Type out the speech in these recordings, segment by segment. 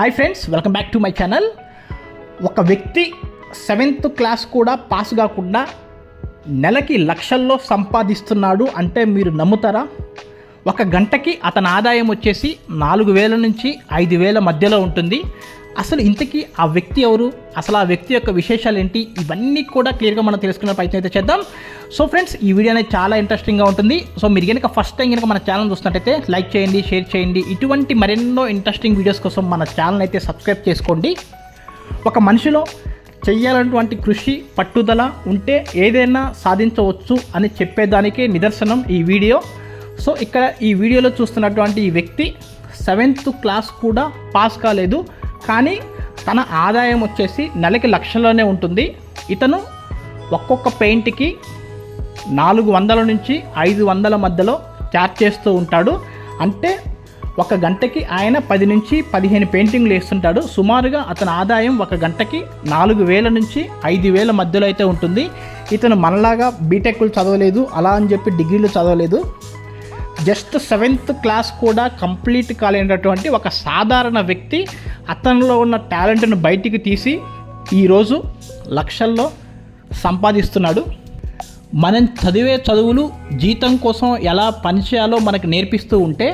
Hi friends welcome back to my channel ఒక వ్యక్తి seventh class కూడా పాస్ కాకుండా నెలకి లక్షల్లో సంపాదిస్తున్నాడు అంటే మీరు నమ్ముతారా? ఒక గంటకి అతని ఆదాయం వచ్చేసి నాలుగు వేల నుంచి ఐదు వేల మధ్యలో ఉంటుంది. అసలు ఇంతకీ ఆ వ్యక్తి ఎవరు? అసలు ఆ వ్యక్తి యొక్క విశేషాలు ఏంటి ఇవన్నీ కూడా క్లియర్గా మనం తెలుసుకునే ప్రయత్నం అయితే చేద్దాం. సో ఫ్రెండ్స్ ఈ వీడియో అనేది చాలా ఇంట్రెస్టింగ్గా ఉంటుంది. సో మీరు కనుక ఫస్ట్ టైం కనుక మన ఛానల్ చూసినట్టయితే లైక్ చేయండి షేర్ చేయండి. ఇటువంటి మరెన్నో ఇంట్రెస్టింగ్ వీడియోస్ కోసం మన ఛానల్ అయితే సబ్స్క్రైబ్ చేసుకోండి. ఒక మనిషిలో చేయాలన్నటువంటి కృషి పట్టుదల ఉంటే ఏదైనా సాధించవచ్చు అని చెప్పేదానికే నిదర్శనం ఈ వీడియో. సో ఇక్కడ ఈ వీడియోలో చూస్తున్నటువంటి ఈ వ్యక్తి సెవెంత్ క్లాస్ కూడా పాస్ కాలేదు. కానీ తన ఆదాయం వచ్చేసి నెలకి లక్షల్లోనే ఉంటుంది. ఇతను ఒక్కొక్క పెయింట్కి నాలుగు వందల నుంచి ఐదు వందల మధ్యలో ఛార్జ్ చేస్తూ ఉంటాడు. అంటే ఒక గంటకి ఆయన పది నుంచి పదిహేను పెయింటింగ్లు వేస్తుంటాడు. సుమారుగా అతని ఆదాయం ఒక గంటకి నాలుగు వేల నుంచి ఐదు వేల మధ్యలో అయితే ఉంటుంది. ఇతను మనలాగా బీటెక్లు చదవలేదు. అలా అని చెప్పి డిగ్రీలు చదవలేదు. జస్ట్ సెవెంత్ క్లాస్ కూడా కంప్లీట్ కాలేనటువంటి ఒక సాధారణ వ్యక్తి అతనిలో ఉన్న టాలెంట్ను బయటికి తీసి ఈరోజు లక్షల్లో సంపాదిస్తున్నాడు. మనం చదివే చదువులు జీతం కోసం ఎలా పనిచేయాలో మనకు నేర్పిస్తూ ఉంటే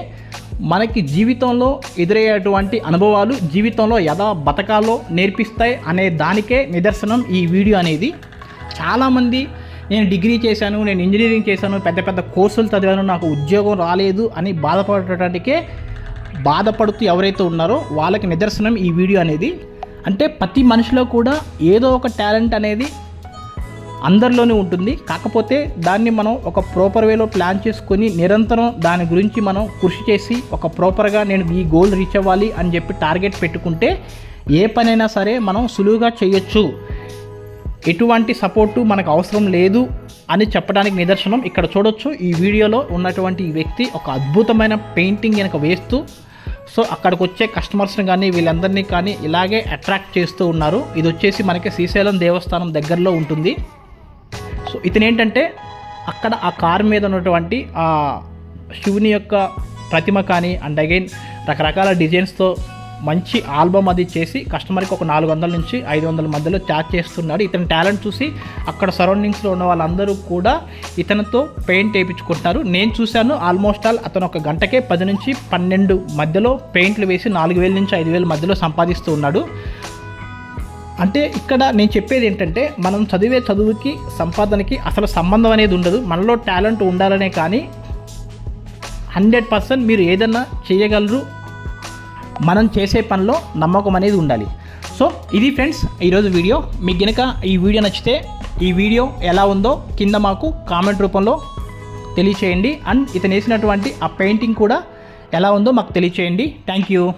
మనకి జీవితంలో ఎదురయ్యేటువంటి అనుభవాలు జీవితంలో ఎలా బతకాలో నేర్పిస్తాయి అనే దానికే నిదర్శనం ఈ వీడియో అనేది. చాలామంది నేను డిగ్రీ చేశాను నేను ఇంజనీరింగ్ చేశాను పెద్ద పెద్ద కోర్సులు చదివాను నాకు ఉద్యోగం రాలేదు అని బాధపడటానికే బాధపడుతూ ఎవరైతే ఉన్నారో వాళ్ళకి నిదర్శనం ఈ వీడియో అనేది. అంటే ప్రతి మనిషిలో కూడా ఏదో ఒక టాలెంట్ అనేది అందరిలోనే ఉంటుంది. కాకపోతే దాన్ని మనం ఒక ప్రాపర్ వేలో ప్లాన్ చేసుకొని నిరంతరం దాని గురించి మనం కృషి చేసి ఒక ప్రాపర్గా నేను ఈ గోల్ రీచ్ అవ్వాలి అని చెప్పి టార్గెట్ పెట్టుకుంటే ఏ పనైనా సరే మనం సులువుగా చేయొచ్చు. ఎటువంటి సపోర్టు మనకు అవసరం లేదు అని చెప్పడానికి నిదర్శనం ఇక్కడ చూడొచ్చు. ఈ వీడియోలో ఉన్నటువంటి ఈ వ్యక్తి ఒక అద్భుతమైన పెయింటింగ్ కనుక వేస్తూ సో అక్కడికి వచ్చే కస్టమర్స్ని కానీ వీళ్ళందరినీ కానీ ఇలాగే అట్రాక్ట్ చేస్తూ ఉన్నారు. ఇది వచ్చేసి మనకి శ్రీశైలం దేవస్థానం దగ్గరలో ఉంటుంది. సో ఇతను ఏంటంటే అక్కడ ఆ కార్ మీద ఉన్నటువంటి ఆ శివుని యొక్క ప్రతిమ కానీ అండ్ అగైన్ రకరకాల డిజైన్స్తో మంచి ఆల్బమ్ అది చేసి కస్టమర్కి ఒక నాలుగు వందల నుంచి ఐదు వందల మధ్యలో ఛార్జ్ చేస్తున్నాడు. ఇతని టాలెంట్ చూసి అక్కడ సరౌండింగ్స్లో ఉన్న వాళ్ళందరూ కూడా ఇతనితో పెయింట్ వేయించుకుంటున్నారు. నేను చూశాను ఆల్మోస్ట్ ఆల్ అతను ఒక గంటకే పది నుంచి పన్నెండు మధ్యలో పెయింట్లు వేసి నాలుగు వేల నుంచి ఐదు వేల మధ్యలో సంపాదిస్తూ ఉన్నాడు. అంటే ఇక్కడ నేను చెప్పేది ఏంటంటే మనం చదివే చదువుకి సంపాదనకి అసలు సంబంధం అనేది ఉండదు. మనలో టాలెంట్ ఉండాలనే కానీ హండ్రెడ్ పర్సెంట్ మీరు ఏదన్నా చేయగలరు మనం చేసే పనిలో నమ్మకం అనేది ఉండాలి. సో ఇది ఫ్రెండ్స్ ఈరోజు వీడియో. మీకు గనక ఈ వీడియో నచ్చితే ఈ వీడియో ఎలా ఉందో కింద మాకు కామెంట్ రూపంలో తెలియచేయండి. అండ్ ఇతను వేసినటువంటి ఆ పెయింటింగ్ కూడా ఎలా ఉందో మాకు తెలియచేయండి. Thank you.